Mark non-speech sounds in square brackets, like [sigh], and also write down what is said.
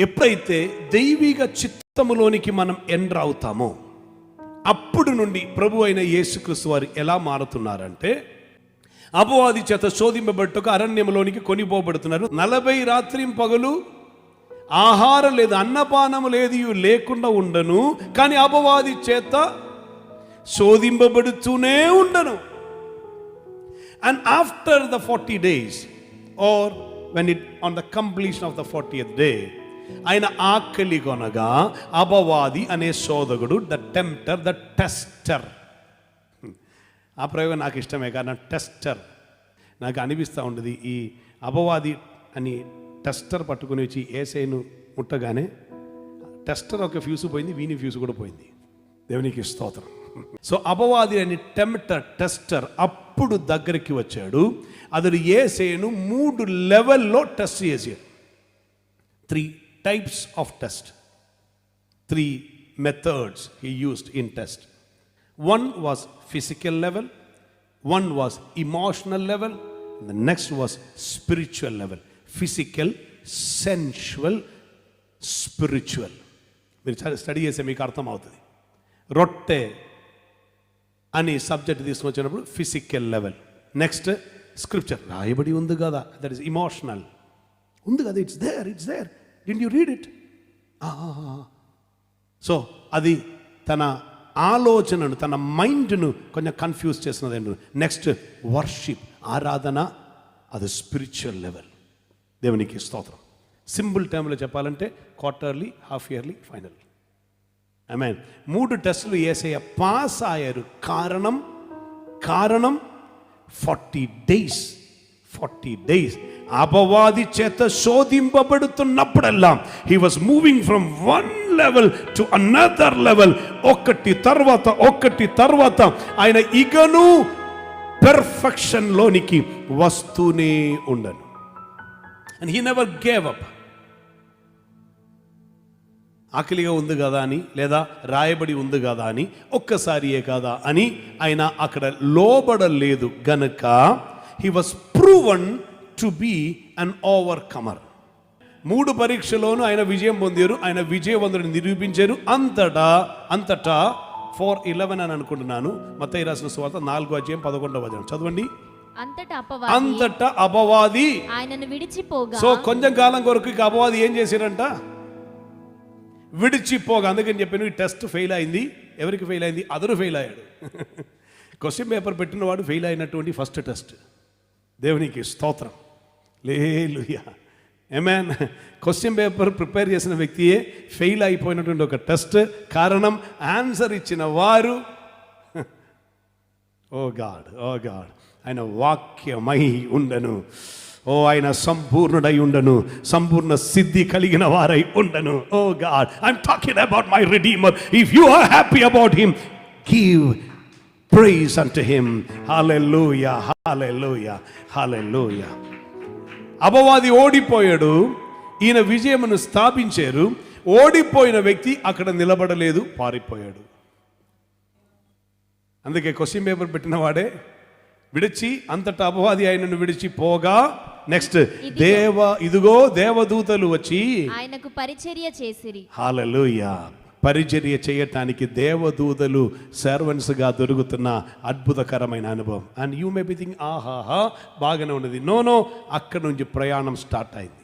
ఎప్పుడైతే దైవిక చిత్తములోనికి మనం ఎంటర్ అవుతామో అప్పుడు నుండి ప్రభు అయిన యేసుక్రీస్తు వారు ఎలా మారుతున్నారంటే అపవాది చేత శోధింపబట్టుకు అరణ్యంలోనికి కొనిపోబడుతున్నారు. నలభై రాత్రి పగలు ఆహారం లేదు అన్నపానము లేదు లేకుండా ఉండను. కానీ అపవాది చేత శోధింపబడుతూనే ఉండను. And after the forty days or when it on the completion of the forty day ఆయన ఆకలి కొనగా అపవాది అనే సోదకుడు ద టెంప్టర్ ద టెస్టర్ ఆ ప్రయోగం నాకు ఇష్టమే కారణం టెస్టర్ నాకు అనిపిస్తూ ఉండేది ఈ అపవాది అని టెస్టర్ పట్టుకుని వచ్చి ఏసైను ముట్టగానే టెస్టర్ ఒక ఫ్యూస్ పోయింది వీని ఫ్యూస్ కూడా పోయింది. దేవునికి స్తోత్రం. సో అపవాది అని టెంప్టర్ టెస్టర్ అప్పుడు దగ్గరికి వచ్చాడు. అతడు ఏసేను మూడు లెవెల్లో టెస్ట్ చేసాడు. Three Types of test three methods he used in test. One was physical level, one was emotional level, and the next was spiritual level. Physical, sensual, spiritual. మీరు చ- స్టడీ చేస్తే మీకు అర్థమవుతుంది రొట్టె అని సబ్జెక్ట్ తీసుకొచ్చినప్పుడు ఫిజికల్ లెవెల్ నెక్స్ట్ స్క్రిప్చర్ రాయబడి ఉంది కదా దట్ ఇస్ ఇమోషనల్ ఉంది కదా it's there it's there did you read it so అది తన ఆలోచనను తన మైండ్ను కొంచెం కన్ఫ్యూజ్ చేసినది నెక్స్ట్ వర్షిప్ ఆరాధన అది స్పిరిచువల్ లెవెల్ దేవునికి స్తోత్రం. సింపుల్ టైంలో చెప్పాలంటే quarterly half yearly final I mean మూడు టెస్టులు వేసేయ పాస్ అయ్యారు. కారణం కారణం ఫార్టీ డేస్ ఫార్టీ డేస్ అపవాది చేత శోధింపబడుతున్నప్పుడల్లా he was moving from one level to another level ఒకటి తర్వాత ఒకటి తర్వాత ఆయన ఇగను పెర్ఫెక్షన్ లోనికి వస్తూనే ఉండను. And he never gave up ఆకలిగా ఉంది కదా అని లేదా రాయబడి ఉంది కదా అని ఒక్కసారియే కదా అని ఆయన అక్కడ లోబడలేదు. గనక he was proven to be an overcomer మూడు పరీక్షలోనూ ఆయన విజయం పొందారు ఆయన విజయవంతుడిని నిరూపించారు. అంతటా అంతటా ఫోర్ ఇలెవెన్ అని అనుకుంటున్నాను. మత్తయి రాసిన స్వాత నాలుగో అధ్యాయం పదకొండవ వచనం. చదవండి. అంతటా అపవాది ఆయనను విడిచిపోగా సో కొంచెం కాలం కొరకు ఇక అపవాది ఏం చేశారంట? విడిచిపోగా. అందుకని చెప్పాను ఈ టెస్ట్ ఫెయిల్ అయింది. ఎవరికి ఫెయిల్ అయింది? అదరు ఫెయిల్ అయ్యాడు. [laughs] క్వశ్చన్ పేపర్ పెట్టిన వాడు ఫెయిల్ అయినటువంటి ఫస్ట్ టెస్ట్ దేవునికి స్తోత్రం. లేలుయా ఏమేన్ క్వశ్చన్ పేపర్ ప్రిపేర్ చేసిన వ్యక్తియే ఫెయిల్ అయిపోయినటువంటి ఒక టెస్ట్ కారణం ఆన్సర్ ఇచ్చిన వారు ఓ గాడ్ ఓ గాడ్ ఆయన వాక్యమై ఉండను. ఓ ఆయన సంపూర్ణుడై ఉండను. సంపూర్ణ సిద్ధి కలిగిన వారై ఉండను. O God I'm talking about my redeemer if you are happy about him give praise unto him hallelujah hallelujah hallelujah అపవాది ఓడిపోయాడు. ఈయన విజయమును స్థాపించారు. ఓడిపోయిన వ్యక్తి అక్కడ నిలబడలేదు పారిపోయాడు. అందుకే క్వశ్చన్ పేపర్ పెట్టిన వాడే విడిచి అంతటా అపవాది ఆయనను విడిచి పోగా నెక్స్ట్ దేవ ఇదిగో దేవదూతలు వచ్చి ఆయనకు పరిచర్య చేసిరి. హాలలుయ. పరిచర్య చేయటానికి దేవదూతలు సర్వెంట్స్గా దొరుకుతున్న అద్భుతకరమైన అనుభవం. And you may be thing ఆహాహా బాగానే ఉన్నది. నో నో అక్కడ నుంచి ప్రయాణం స్టార్ట్ అయింది.